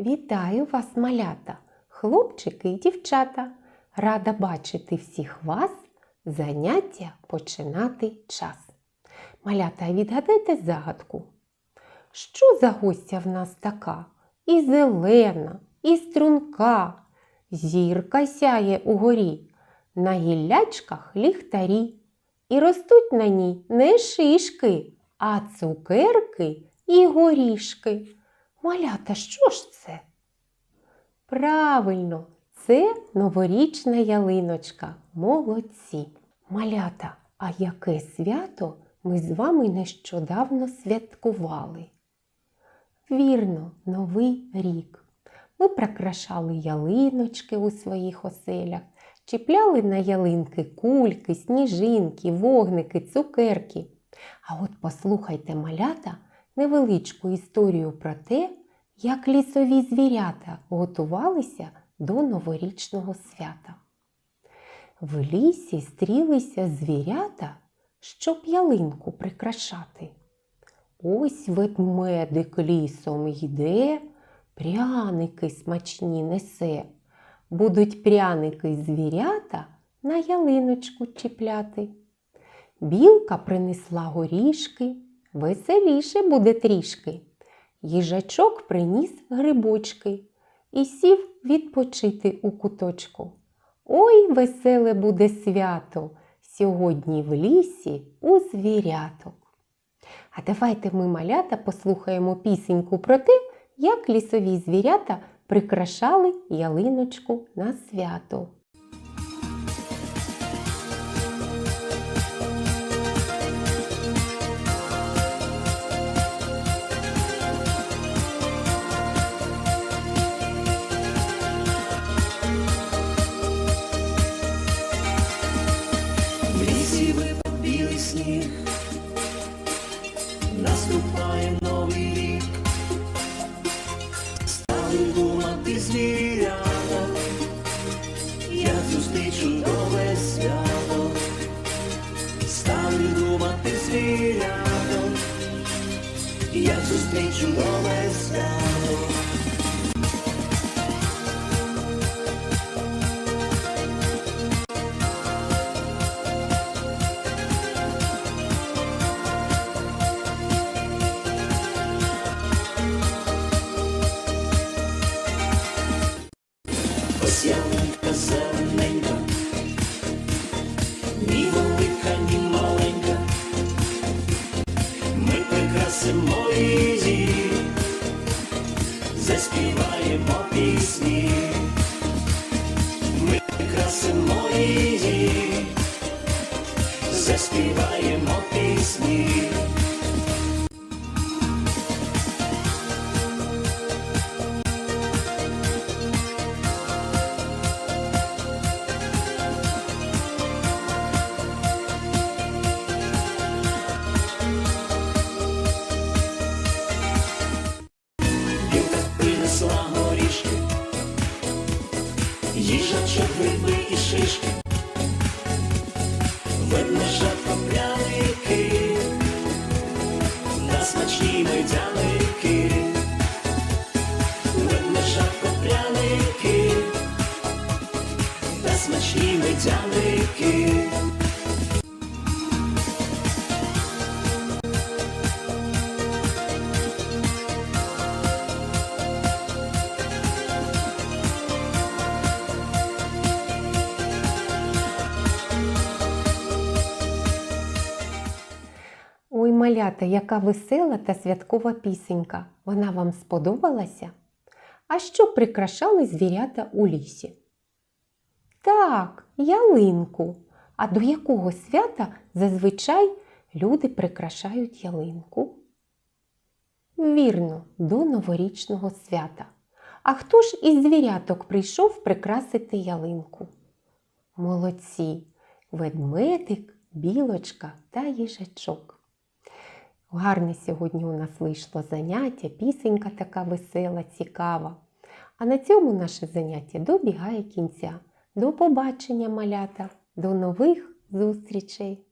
Вітаю вас, малята, хлопчики і дівчата. Рада бачити всіх вас. Заняття починати час. Малята, відгадайте загадку. Що за гостя в нас така? І зелена, і струнка, зірка сяє угорі, на гіллячках ліхтарі. І ростуть на ній не шишки, а цукерки і горішки. Малята, що ж це? Правильно, це новорічна ялиночка. Молодці. Малята, а яке свято ми з вами нещодавно святкували? Вірно, Новий рік. Ми прикрашали ялиночки у своїх оселях, чіпляли на ялинки кульки, сніжинки, вогники, цукерки. А от послухайте, малята, невеличку історію про те, як лісові звірята готувалися до новорічного свята. В лісі стрілися звірята, щоб ялинку прикрашати. Ось ведмедик лісом йде, пряники смачні несе. Будуть пряники звірята на ялиночку чіпляти. Білка принесла горішки, веселіше буде трішки. Їжачок приніс грибочки і сів відпочити у куточку. Ой, веселе буде свято сьогодні в лісі у звіряток. А давайте ми, малята, послухаємо пісеньку про те, як лісові звірята прикрашали ялиночку на свято. Сніг, наступає новий рік, стали думати звірята, як зустрічу нове свято, стали думати звірята, як зустрічу нове свято. Ось ялинка зелененька, ні велика, ні маленька. Ми прикрасимо її, заспіваємо пісні. Ми прикрасимо її, заспіваємо пісні. Їжачок гриби і шишки, ведмежатко пряники, на смачні медяники, ведмежатко пряники, на смачні медяники. Малята, яка весела та святкова пісенька. Вона вам сподобалася? А що прикрашали звірята у лісі? Так, ялинку. А до якого свята зазвичай люди прикрашають ялинку? Вірно, до новорічного свята. А хто ж із звіряток прийшов прикрасити ялинку? Молодці, ведмедик, білочка та їжачок. Гарне сьогодні у нас вийшло заняття, пісенька така весела, цікава. А на цьому наше заняття добігає кінця. До побачення, малята, до нових зустрічей!